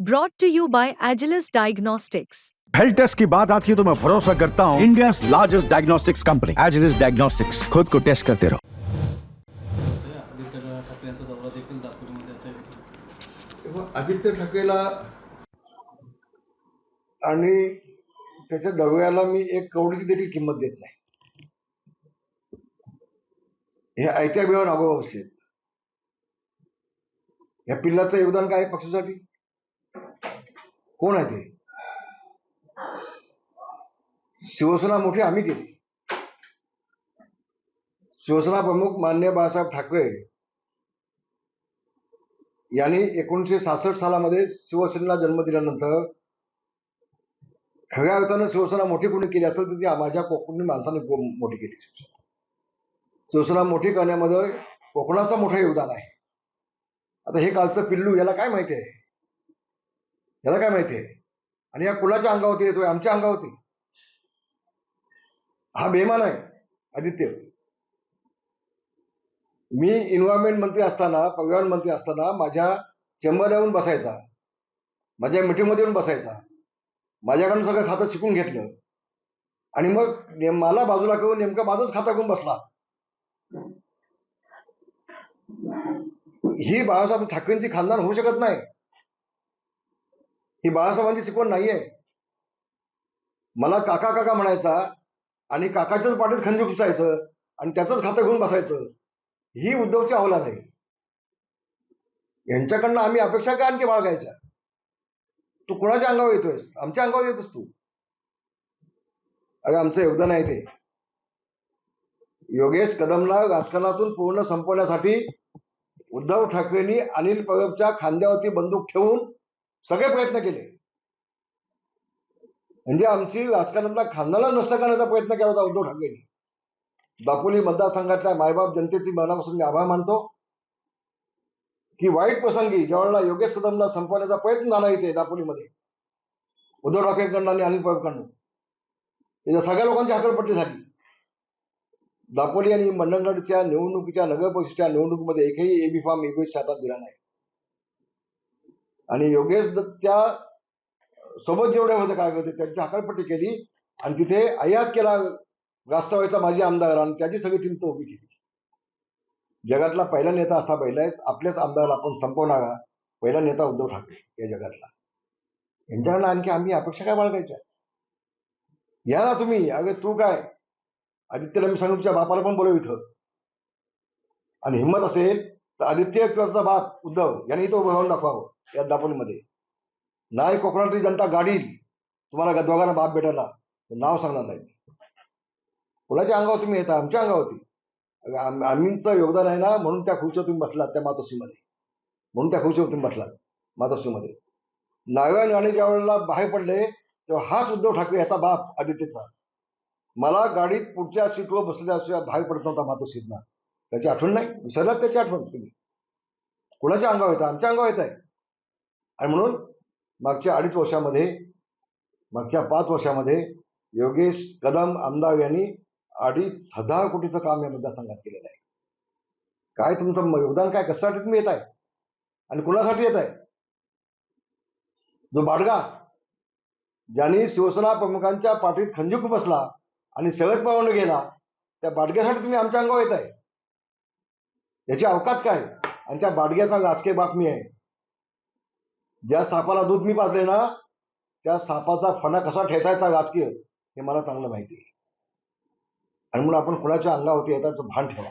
Brought to you by Agilus Diagnostics. Health test की बात आती है तो मैं भरोसा करता हूँ India largest diagnostics company Agilus Diagnostics खुद को टेस्ट करते रहो आदित्य ठाकरेला आणि त्याच्या दौऱ्याला मी एक कवडीची देखील किंमत देत नाही. हे आयत्या बिळावर नागो बसलेत. या पिल्लाचं योगदान काय पक्षासाठी? कोण आहे ते? शिवसेना मोठी आम्ही केली शिवसेना प्रमुख मान्य बाळासाहेब ठाकरे यांनी एकोणीसशे सहासष्ट सालामध्ये शिवसेनेला जन्म दिल्यानंतर खऱ्या अर्थानं शिवसेना मोठी कोणी केली असेल तर ती माझ्या कोकणी माणसाने मोठी केली शिवसेना. शिवसेना मोठी करण्यामध्ये कोकणाचं मोठं योगदान आहे. आता हे कालचं पिल्लू याला काय माहिती आहे? याला काय माहिती आहे? आणि या कुणाच्या अंगावरती येतोय आमच्या अंगावरती. हा बेमान आहे आदित्य. मी इन्व्हायरमेंट मंत्री असताना पर्यावरण मंत्री असताना माझ्या चेंबर येऊन बसायचा. माझ्या मिटिंगमध्ये येऊन बसायचा. माझ्याकडून सगळं खातं शिकून घेतलं. आणि मग मला बाजूला करून नेमकं माझंच खातं घेऊन बसला. ही बाळासाहेब ठाकरेंची खानदान होऊ शकत नाही. ही बाळासाहेबांची शिकवण नाहीये. मला काका काका म्हणायचा आणि काकाच्याच पाठीत खंजीर घुसायचं आणि त्याचंच खातं घेऊन बसायचं ही उद्धवची अवलाद आहे. यांच्याकडनं आम्ही अपेक्षा काय आणखी बाळगायच्या? तू कुणाच्या अंगावर येतोयस? आमच्या अंगावर येतोस तू. अगं आमचं योगदान आहे ते. योगेश कदमला राजकारणातून पूर्ण संपवण्यासाठी उद्धव ठाकरेंनी अनिल परबच्या खांद्यावरती बंदूक ठेवून सगळे प्रयत्न केले. म्हणजे आमची राजकारणातला खानदाला नष्ट करण्याचा प्रयत्न केला होता उद्धव ठाकरेंनी. दापोली मतदारसंघातल्या मायबाप जनतेची मनापासून मी आभार मानतो. की वाईट प्रसंगी ज्यावेळेला योगेश कदमला संपवण्याचा प्रयत्न झाला इथे दापोलीमध्ये उद्धव ठाकरेकडनं आणि अनिल पवारकडनं त्याच्या सगळ्या लोकांची हकलपट्टी झाली. दापोली आणि मंडणगडच्या निवडणुकीच्या नगर परिषदेच्या निवडणुकीमध्ये एकही एबी फॉर्म एकवीस हातात दिला नाही. आणि योगेश दत्तच्या सोबत जेवढे होते काय होते त्यांची हकालपट्टी केली आणि तिथे आयात केला राष्ट्रवादीचा माजी आमदार आणि त्याची सगळी टीम तो उभी केली. जगातला पहिला नेता असा पहिला आहे आपल्याच आमदाराला आपण संपवणारा पहिला नेता उद्धव ठाकरे या जगातला. यांच्याकडनं आणखी आम्ही अपेक्षा काय बाळगायच्या? या ना तुम्ही अगे तू काय? आदित्यला मी सांगूच्या बापाला पण बोलव इथं. आणि हिंमत असेल तर आदित्य बाप उद्धव यांनी तो उभं दाखवावं या दापोलीमध्ये. नाही कोकणातली जनता गाडील. तुम्हाला दोघांना बाप भेटायला. नाव सांगणार नाही. कुणाच्या अंगावर तुम्ही येता? आमच्या अंगावरती. अगं आम्हीचं योगदान आहे ना म्हणून त्या खुर्चीवर तुम्ही बसलात त्या मातोश्रीमध्ये. म्हणून त्या खुर्चीवर तुम्ही बसलात मातोश्रीमध्ये. नारायण राणे ज्या वेळेला बाहेर पडले तेव्हा हाच उद्धव ठाकरे याचा बाप आदित्यचा. मला गाडीत पुढच्या सीटवर बसल्याशिवाय बाहेर पडत नव्हता मातोश्रीतना त्याची आठवण नाही. विसरलात त्याची आठवण तुम्ही. कुणाच्या अंगावर येतं? आमच्या अंगावर येत आहे आणि म्हणून मागच्या अडीच वर्षामध्ये मागच्या पाच वर्षामध्ये योगेश कदम आमदार यांनी अडीच हजार कोटीचं काम या मतदारसंघात केलेलं आहे. काय तुमचं योगदान काय? कशासाठी तुम्ही येत आहे आणि कुणासाठी येत आहे जो बाडगा ज्यांनी शिवसेना प्रमुखांच्या पाठीत खंजीर बसला आणि शरद पवारनं गेला त्या बाडग्यासाठी तुम्ही आमच्या अंगावर येत आहे याची अवकात काय? आणि त्या बाडग्याचा राजकीय बातमी आहे. ज्या सापाला दूध मी पाजले ना त्या सापाचा फणा कसा ठेचायचा राजकीय हे मला चांगलं माहिती आहे. आणि म्हणून आपण कुणाच्या अंगावरती येताचं भान ठेवा.